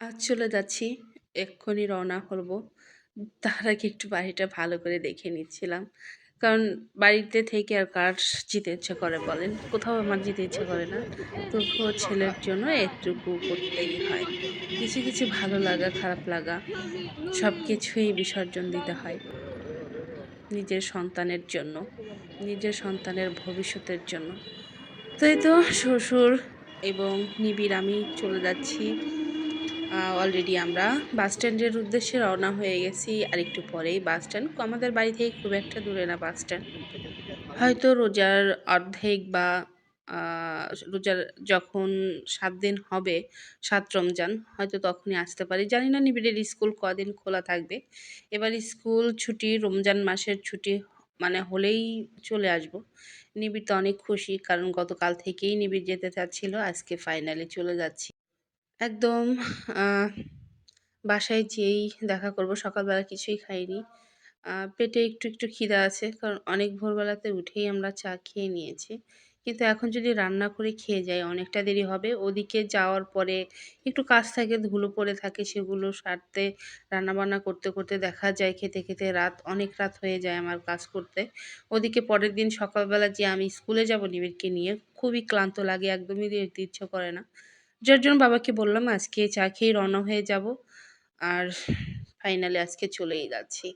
আজ চলে যাচ্ছি। এক্ষুনি রওনা করব তার আগে একটু বাড়িটা ভালো করে দেখে নিচ্ছিলাম। কারণ বাড়িতে থেকে আর কার যেতে ইচ্ছে করে বলেন? কোথাও আমার যেতে ইচ্ছে করে না। তবুও ছেলের জন্য একটুকু করতেই হয়। কিছু, কিছু ভালো লাগা, খারাপ লাগা সব কিছুই বিসর্জন দিতে হয়। নিজের সন্তানের জন্য, নিজের সন্তানের ভবিষ্যতের জন্য। তাই তো শ্বশুর এবং নিবিড় আমি চলে যাচ্ছি। অলরেডি আমরা বাস স্ট্যান্ডের উদ্দেশ্যে রওনা হয়ে গেছি। আর একটু পরেই বাস স্ট্যান্ড আমাদের বাড়ি থেকে খুব একটা দূরে না বাস স্ট্যান্ড হয়তো রোজার অর্ধেক বা রোজার যখন সাত দিন হবে, সাত রমজান, হয়তো তখনই আসতে পারি। জানি না নিবিড়ের স্কুল কদিন খোলা থাকবে। এবার স্কুল ছুটি, রমজান মাসের ছুটি মানে হলেই চলে আসব। নিবিড় তো অনেক খুশি, কারণ গতকাল থেকেই নিবিড় যেতে চাচ্ছিল, আজকে ফাইনালি চলে যাচ্ছি। একদম বাসায় যেয়েই দেখা করব। সকালবেলা কিছুই খাইনি। পেটে একটু একটু খিদা আছে, কারণ অনেক ভোরবেলাতে উঠেই আমরা চা খেয়ে নিয়েছি। কিন্তু এখন যদি রান্না করে খেয়ে যাই, অনেকটা দেরি হবে। ওদিকে যাওয়ার পরে একটু কাজ থাকে, ধুলো পড়ে থাকে, সেগুলো সারতে, রান্নাবান্না করতে করতে দেখা যায় খেতে খেতে রাত, অনেক রাত হয়ে যায় আমার কাজ করতে। ওদিকে পরের দিন সকালবেলা যে আমি স্কুলে যাব নিবিড়কে নিয়ে, খুবই ক্লান্ত লাগে, একদমই যেতে ইচ্ছে করে না। যার জন্য বাবাকে বললাম, আজকে চা খেয়ে রওনা হয়ে যাব। আর ফাইনালি আজকে চলেই যাচ্ছি।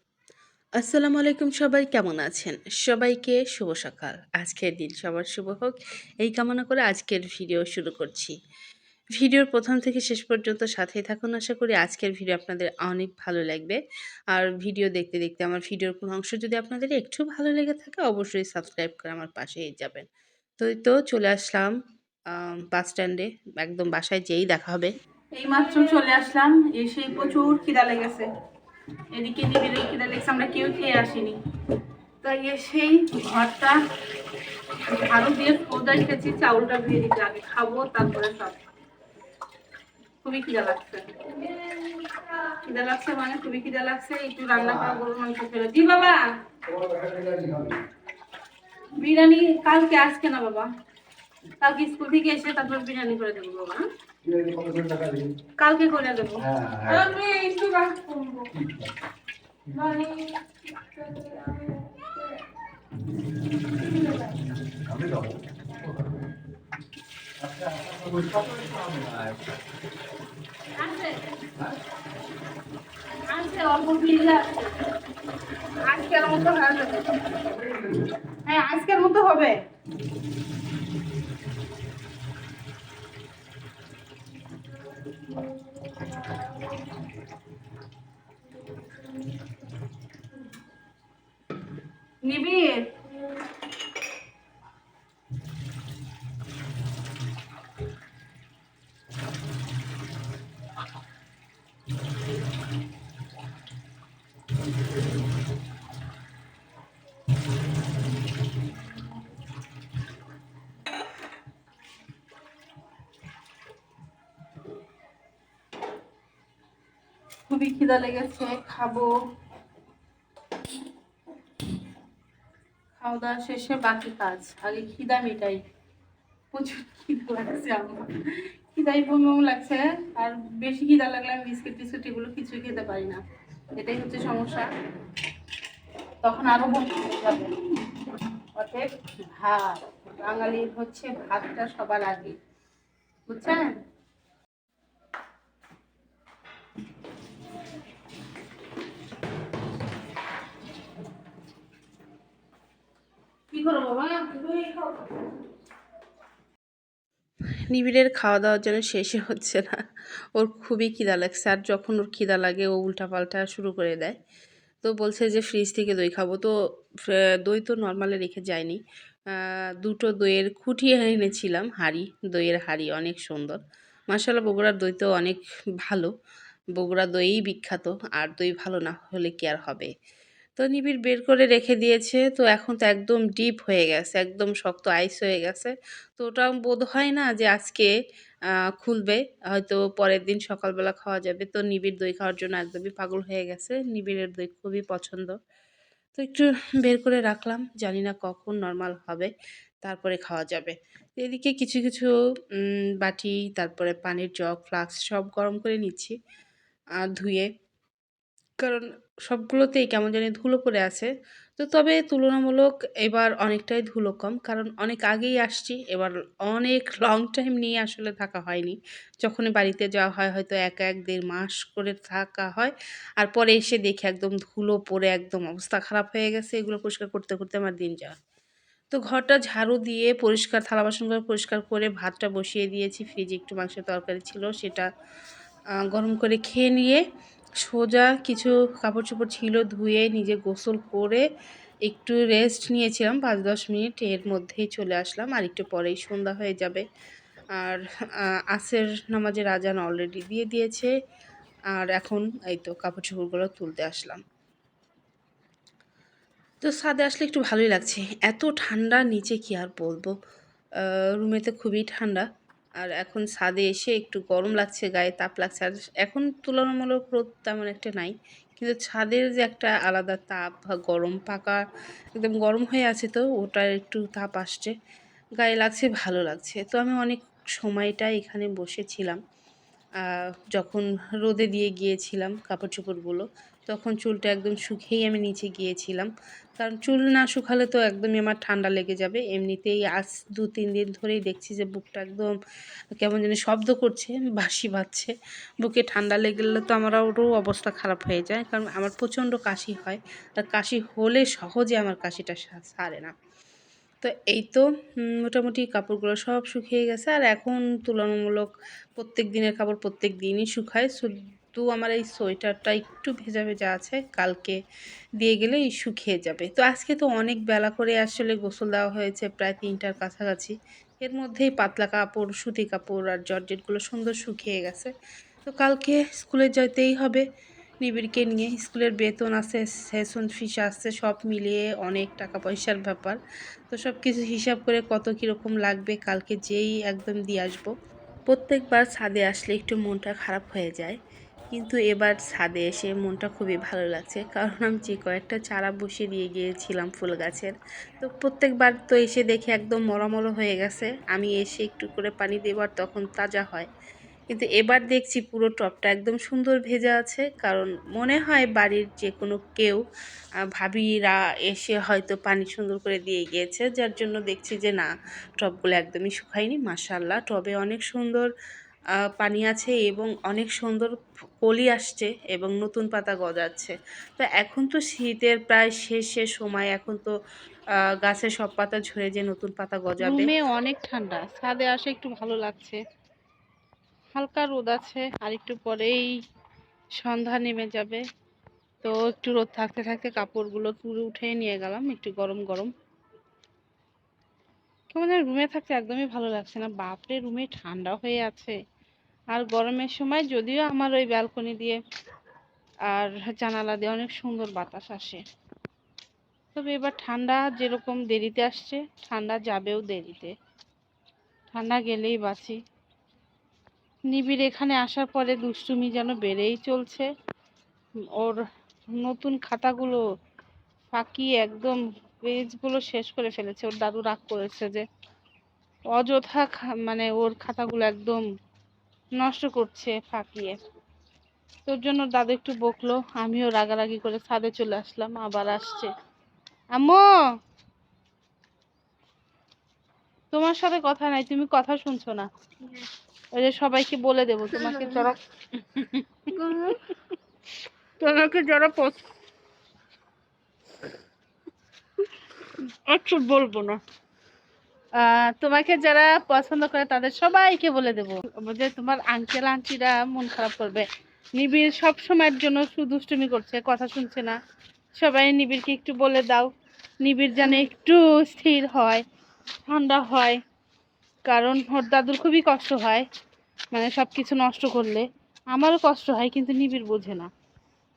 আসসালামু আলাইকুম সবাই, কেমন আছেন? সবাইকে শুভ সকাল। আজকের দিন সবার শুভ হোক। এই কামনা করে আজকের ভিডিও শুরু করছি। ভিডিওর প্রথম থেকে শেষ পর্যন্ত সাথেই থাকুন। আশা করি আজকের ভিডিও আপনাদের অনেক ভালো লাগবে। আর ভিডিও দেখতে দেখতে আমার ভিডিওর কোনো অংশ যদি আপনাদের একটু ভালো লেগে থাকে, অবশ্যই সাবস্ক্রাইব করে আমার পাশেই যাবেন। তো তো চলে আসলাম বাস স্ট্যান্ডে একদম বাসায় যেই দেখা হবে। এই মাত্র চলে আসলাম এসে প্রচুর খিদা লেগেছে। এদিকে নিবিড়ে খিদা লেগেছে, আমরা কেউ খেয়ে আসিনি। তাই এসেই ঘরটা ভালো দিয়ে ফোদাই খেয়েছি, চাউলটা ধুয়ে দিতে আগে খাব, তারপরে সব খুবই খিদা লাগছে। খিদা লাগছে মানে খুবই খিদা লাগছে, একটু রান্না করা গরুর মাংস ফেলে জি বাবা! বিরিয়ানি কালকে আজকে না বাবা। কালকে স্কুল থেকে এসে তারপর বিরিয়ানি করে দেবো বাবা হ্যাঁ? কালকে করে দেবো। আমি একটু রাগ করব। মানে অল্প আজকের মতো হয়ে যাবে। হ্যাঁ আজকের মতো হবে। নিবিড়। খুবই খিদা লেগেছে, খাব। খাওয়া দাওয়া শেষে বাকি কাজ। আগে খিদা মেটাই। প্রচুর খিদা লাগছে আমার। খিদাই বমি লাগছে, আর বেশি খিদা লাগলে আমি বিস্কিট টিস্কিট এগুলো কিছুই খেতে পারি না। এটাই হচ্ছে সমস্যা। তখন আরও বমি যাবে। অতএব ভাত। বাঙালির হচ্ছে ভাতটা সবার আগে। বুঝছেন? নিবিড়ের খাওয়া দাওয়ার জন্য শেষে হচ্ছে না। ওর খুবই খিদা লাগছে, আর যখন ওর খিদা লাগে ও উল্টাপাল্টা শুরু করে দেয়। তো বলছে যে, ফ্রিজ থেকে দই খাব। তো দই তো নর্মালে রেখে যায়নি। দুটো দইয়ের খুঁটি এনেছিলাম, হাঁড়ি, দইয়ের হাঁড়ি অনেক সুন্দর। মাসাল্লাহ বগুড়ার দই তো অনেক ভালো। বগুড়া দইই বিখ্যাত, আর দই ভালো না হলে কি আর হবে? তো নিবিড় বের করে রেখে দিয়েছে। তো এখন তো একদম ডিপ হয়ে গেছে, একদম শক্ত আইস হয়ে গেছে। তো ওটা বোধ হয় না যে আজকে খুলবে, হয়তো পরের দিন সকালবেলা খাওয়া যাবে। তো নিবিড় দই খাওয়ার জন্য একদমই পাগল হয়ে গেছে। নিবিড়ের দই খুবই পছন্দ। তো একটু বের করে রাখলাম, জানি না কখন নর্মাল হবে, তারপরে খাওয়া যাবে। এদিকে কিছু কিছু বাটি, তারপরে পানির জগ ফ্লাক্স সব গরম করে নিচ্ছি আর ধুয়ে। কারণ সবগুলোতেই কেমন জানি ধুলো পড়ে আছে। তো তবে তুলনামূলক এবার অনেকটাই ধুলো কম, কারণ অনেক আগেই আসছি, এবার অনেক লং টাইম নিয়ে আসলে থাকা হয়নি। যখনই বাড়িতে যাওয়া হয় হয়তো এক এক, দেড় মাস করে থাকা হয়, আর পরে এসে দেখি একদম ধুলো পড়ে একদম অবস্থা খারাপ হয়ে গেছে, এগুলো পরিষ্কার করতে করতে আমার দিন যায়। তো ঘরটা ঝাড়ু দিয়ে পরিষ্কার থালা বাসনগুলো পরিষ্কার করে ভাতটা বসিয়ে দিয়েছি ফ্রিজে একটু মাংসের তরকারি ছিল, সেটা গরম করে খেয়ে নিয়ে সোজা কিছু কাপড় চোপড় ছিল, ধুয়ে নিজে গোসল করে একটু রেস্ট নিয়েছিলাম পাঁচ দশ মিনিট। এর মধ্যেই চলে আসলাম, আর একটু পরেই সন্ধ্যা হয়ে যাবে। আর আসের নামাজের আজান অলরেডি দিয়ে দিয়েছে। আর এখন এই তো কাপড় চোপড়গুলো তুলতে আসলাম। তো ছাদে আসলে একটু ভালোই লাগছে। এত ঠান্ডা, নিচে কি আর বলব? রুমেতে খুবই ঠান্ডা। আর এখন ছাদে এসে একটু গরম লাগছে, গায়ে তাপ লাগছে। আর এখন তুলনামূলক রোদ তেমন একটা নাই, কিন্তু ছাদের যে একটা আলাদা তাপ বা গরম, পাকা, একদম গরম হয়ে আছে তো, ওটার একটু তাপ আসছে। গায়ে লাগছে, ভালো লাগছে। তো আমি অনেক সময়টা এখানে বসেছিলাম। যখন রোদে দিয়ে গিয়েছিলাম কাপড় চোপড়গুলো তখন চুলটা একদম শুকিয়েই আমি নিচে গিয়েছিলাম। কারণ চুল না শুকালে তো একদমই আমার ঠান্ডা লেগে যাবে। এমনিতেই আজ দু তিন দিন ধরেই দেখছি যে বুকটা একদম কেমন যেন শব্দ করছে বাসি বাজছে। বুকে ঠান্ডা লেগেলে তো আমার আরও অবস্থা খারাপ হয়ে যায়। কারণ আমার প্রচণ্ড কাশি হয়। আর কাশি হলে সহজে আমার কাশিটা সারে না। তো এই তো মোটামুটি কাপড়গুলো সব শুকিয়ে গেছে। আর এখন তুলনামূলক প্রত্যেক দিনের কাপড় প্রত্যেক দিনই শুকায়। শুধু আমার এই সোয়েটারটা একটু ভেজা ভেজা আছে, কালকে দিয়ে গেলে শুকিয়ে যাবে। তো আজকে তো অনেক বেলা করে আসলে গোসল দেওয়া হয়েছে প্রায় তিনটার কাছাকাছি। এর মধ্যেই পাতলা কাপড়, সুতি কাপড় আর জর্জেটগুলো সুন্দর শুকিয়ে গেছে। তো কালকে স্কুলে যেতেই হবে। নিবিড়কে নিয়ে স্কুলের বেতন আছে, সেশন ফিস আসছে, সব মিলিয়ে অনেক টাকা পয়সার ব্যাপার। তো সব কিছু হিসাব করে কত কীরকম লাগবে কালকে যেই একদম দিয়ে আসব। প্রত্যেকবার ছাদে আসলে একটু মনটা খারাপ হয়ে যায়। কিন্তু এবার ছাদে এসে মনটা খুবই ভালো লাগছে। কারণ আমি যে কয়েকটা চারা বসিয়ে দিয়ে গিয়েছিলাম ফুল গাছের, তো প্রত্যেকবার তো এসে দেখে একদম মরমরো হয়ে গেছে। আমি এসে একটু করে পানি দেবার তখন তাজা হয়। কিন্তু এবার দেখছি পুরো টবটা একদম সুন্দর ভেজা আছে। কারণ মনে হয় বাড়ির যে কোনো কেউ ভাবিরা এসে হয়তো পানি সুন্দর করে দিয়ে গিয়েছে। যার জন্য দেখছি যে না টবগুলো একদমই শুকায়নি। মাসাল্লাহ টবে অনেক সুন্দর পানি আছে এবং অনেক সুন্দর কলি আসছে এবং নতুন পাতা গজাচ্ছে। তো এখন তো শীতের প্রায় শেষ শেষ সময়, এখন তো গাছের সব পাতা ঝরে যে নতুন পাতা গজাবে। অনেক ঠান্ডা, ছাদে আসে একটু ভালো লাগছে। হালকা রোদ আছে, আর একটু পরেই সন্ধ্যা নেমে যাবে। তো একটু রোদ থাকতে থাকতে কাপড়গুলো তুলে উঠে নিয়ে গেলাম, একটু গরম গরম। কেমন রুমে থাকতে একদমই ভালো লাগছে না। বাপরে, রুমে ঠান্ডা হয়ে আছে। আর গরমের সময় যদিও আমার ওই ব্যালকনি দিয়ে আর জানালা দিয়ে অনেক সুন্দর বাতাস আসে। তবে এবার ঠান্ডা যেরকম দেরিতে আসছে, ঠান্ডা যাবেও দেরিতে। ঠান্ডা গেলেই বাঁচি। নিবিড় এখানে আসার পরে দুষ্টুমি যেন বেড়েই চলছে। ওর নতুন খাতাগুলো ফাঁকিয়ে একদম পেজগুলো শেষ করে ফেলেছে। ওর দাদু রাগ করেছে যে, অযথা মানে ওর খাতাগুলো একদম নষ্ট করছে ফাঁকিয়ে। তোর জন্য দাদু একটু বকলো, আমিও রাগারাগি করে ছাদে চলে আসলাম, আবার আসছে। আম্মু! তোমার সাথে কথা নাই, তুমি কথা শুনছো না। ওই যে সবাইকে বলে দেবো, তোমাকে যারা তোমাকে যারা আচ্ছা বলব না। তোমাকে যারা পছন্দ করে তাদের সবাইকে বলে দেবো। যে তোমার আঙ্কেল আন্টিরা মন খারাপ করবে। নিবিড় সব সময়ের জন্য শুধু দুষ্টুমি করছে কথা শুনছে না। সবাই নিবিড়কে একটু বলে দাও। নিবিড় যেন একটু স্থির হয় ঠান্ডা হয়। কারণ ওর দাদুর খুবই কষ্ট হয় মানে সব কিছু নষ্ট করলে। আমারও কষ্ট হয় কিন্তু নিবিড় বোঝে না।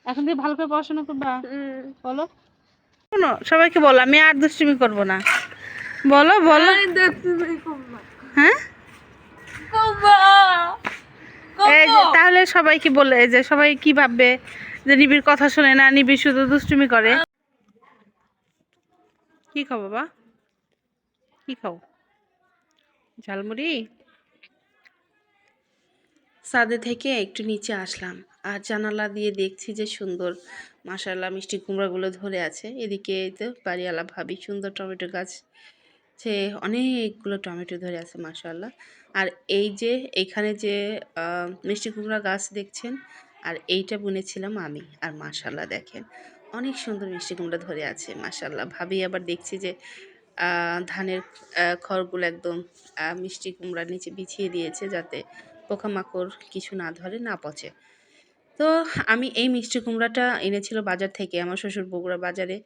এখন থেকে ভালো করে পড়াশোনা করবা? বলো। শোনো সবাইকে বলো আমি আর দুষ্টুমি করব না। বলো বলো। হ্যাঁ? এই যে তাহলে সবাইকে বলে যে সবাই কি ভাববে যে নিবিড় কথা শোনে না নিবিড় শুধু দুষ্টুমি করে? কি খবর বাবা? কি খাও? ঝালমুড়ি? ছাদে থেকে একটু নিচে আসলাম আর জানালা দিয়ে দেখছি যে সুন্দর মাশাল্লাহ মিষ্টি কুমড়াগুলো ধরে আছে। এদিকে এই তো বাড়িওয়ালা ভাবি সুন্দর টমেটো গাছ সে অনেকগুলো টমেটো ধরে আছে মাশাল্লাহ আর এই যে এখানে যে মিষ্টি কুমড়া গাছ দেখছেন, আর এইটা বুনেছিলাম আমি, আর মাশাল্লাহ দেখেন, অনেক সুন্দর মিষ্টি কুমড়া ধরে আছে মাশাল্লাহ ভাবি আবার দেখছি যে ধানের খড়গুলো একদম মিষ্টি কুমড়ার নিচে বিছিয়ে দিয়েছে যাতে পোকামাকড় কিছু না ধরে, না পচে। তো আমি এই মিষ্টি কুমড়াটা এনেছিল বাজার থেকে, আমার শ্বশুর বগুড়া বাজারে।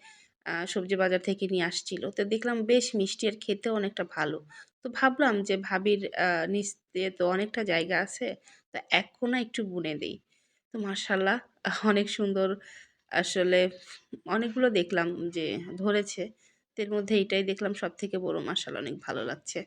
সবজি বাজার থেকে নিয়ে আসছিল। তো দেখলাম বেশ মিষ্টি আর খেতে অনেকটা ভালো। তো ভাবলাম যে ভাবির নিচ তো অনেকটা জায়গা আছে, তো এক একটু বুনে দিই। তো মার্শাল্লাহ অনেক সুন্দর আসলে অনেকগুলো দেখলাম যে ধরেছে। এর মধ্যে এইটাই দেখলাম সব থেকে বড় মার্শাল অনেক ভালো লাগছে।